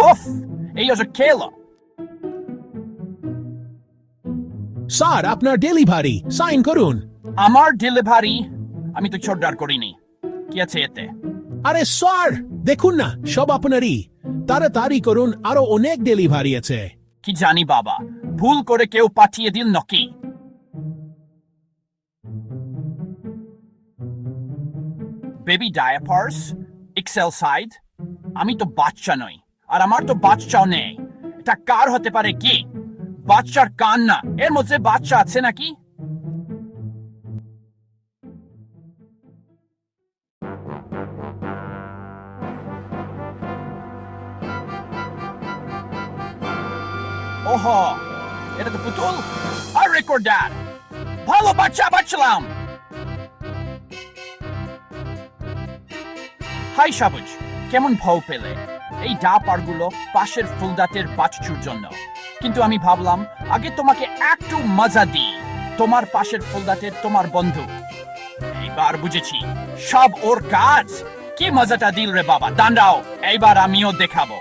ফুফ এই হচ্ছে খেলো স্যার আপনার ডেলিভারি সাইন করুন। আমার ডেলিভারি আমি তো অর্ডার করিনি। কি আছে এতে? আরে স্যার দেখুন না সব আপনারই। তাড়াতাড়ি করুন আরও অনেক ডেলিভারি আছে। কি জানি বাবা ভুল করে কেউ পাঠিয়ে দিল নাকি? বেবি ডায়াপার্স এক্সেল সাইড আমি তো বাচ্চা নই। আর আমার তো বাচ্চাও নেই। এটা কার হতে পারে কি? বাচ্চার কান না এর মধ্যে বাচ্চা আছে নাকি? ওহো, এটা তো পুতুল। আর রেকর্ড ড্যাড ভালো বাচ্চা বাচ্চালাম হাই সাবুজ। কেমন ভাও পেলে? এই ডা পারগুলো পাশের ফুলদাতের বাচ্চুর জন্য। কিন্তু আমি ভাবলাম, আগে তোমাকে একটু মজা দিই। তোমার পাশের ফুলদাতের তোমার বন্ধু। এইবার বুঝেছি, সব ওর কাজ। কি মজাটা দিল রে বাবা দাঁড়াও এইবার আমিও দেখাবো।